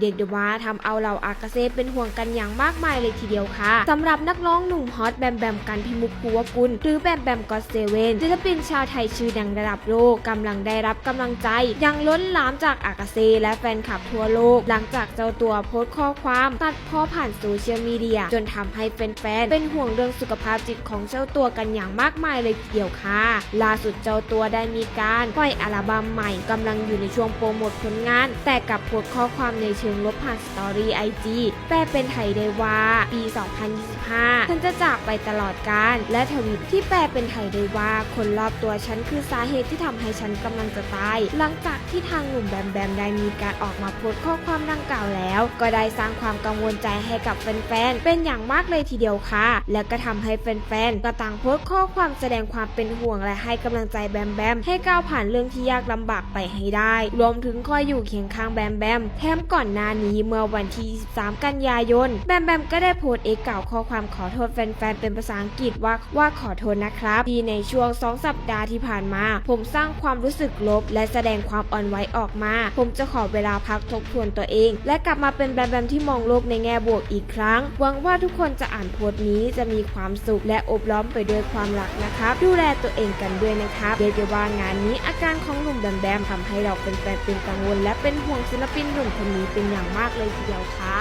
เรียกได้ว่าทำเอาเราอากาเซ่เป็นห่วงกันอย่างมากมายเลยทีเดียวค่ะสำหรับนักร้องหนุ่มฮอตแบมแบมกันพิมุกภูวกุลหรือแบมแบมก็เซเว่นศิลปินชาวไทยชื่อดังระดับโลกกำลังได้รับกำลังใจอย่างล้นหลามจากอากาเซ่และแฟนคลับทั่วโลก หลังจากเจ้าตัวโพสต์ข้อความตัดพ้อผ่านโซเชียลมีเดียจนทำให้แฟนๆเป็นห่วงเรื่องสุขภาพจิตของเจ้าตัวกันอย่างมากมายเลยทีเดียวค่ะล่าสุดเจ้าตัวได้มีการปล่อยอัลบั้มใหม่กำลังอยู่ในช่วงโปรโมทผลงาน แต่กับโพสต์ข้อความในเชิงลบผ่านสตอรี่ไอจีแปลเป็นไทยได้ว่า ปี 2025 ฉันจะจากไปตลอดกาลและทวิตที่แปลเป็นไทยได้ว่า คนรอบตัวฉันคือสาเหตุที่ทำให้ฉันกำลังจะตาย หลังจากที่ทางหนุ่มแบมแบมได้มีการออกมาโพสต์ข้อความดังกล่าวแล้ว ก็ได้สร้างความกังวลใจให้กับแฟนๆ เป็นอย่างมากเลยทีเดียวค่ะ และก็ทำให้แฟนๆก็ต่างโพสต์ข้อความแสดงความเป็นห่วงและให้กำลังใจแบมแบมให้ก้าวผ่านเรื่องที่ยากลำบากไปให้ได้ รวมถึงคอยอยู่เคียงข้างแบมแบมแถมก่อนหน้านี้เมื่อวันที่ 23 กันยายน แบมแบมก็ได้โพสต์เอกกล่าวข้อความขอโทษแฟนๆ เป็นภาษาอังกฤษว่าว่าขอโทษนะครับที่ในช่วง 2 สัปดาห์ที่ผ่านมา ผมสร้างความรู้สึกลบ และแสดงความอ่อนไหวออกมา ผมจะขอเวลาพักทบทวนตัวเอง และกลับมาเป็นแบมแบมที่มองโลกในแง่บวกอีกครั้ง หวังว่าทุกคนจะอ่านโพสต์นี้จะมีความสุขและอบล้อมไปด้วยความรักนะครับ ดูแลตัวเองกันด้วยนะครับเรียกได้ว่างานนี้อาการของหนุ่มแบมแบมทำให้เราเป็นแฟนเป็นกังวล และเป็นห่วงศิลปินหนุ่มคนนี้เป็นอย่างมากเลยทีเดียวค่ะ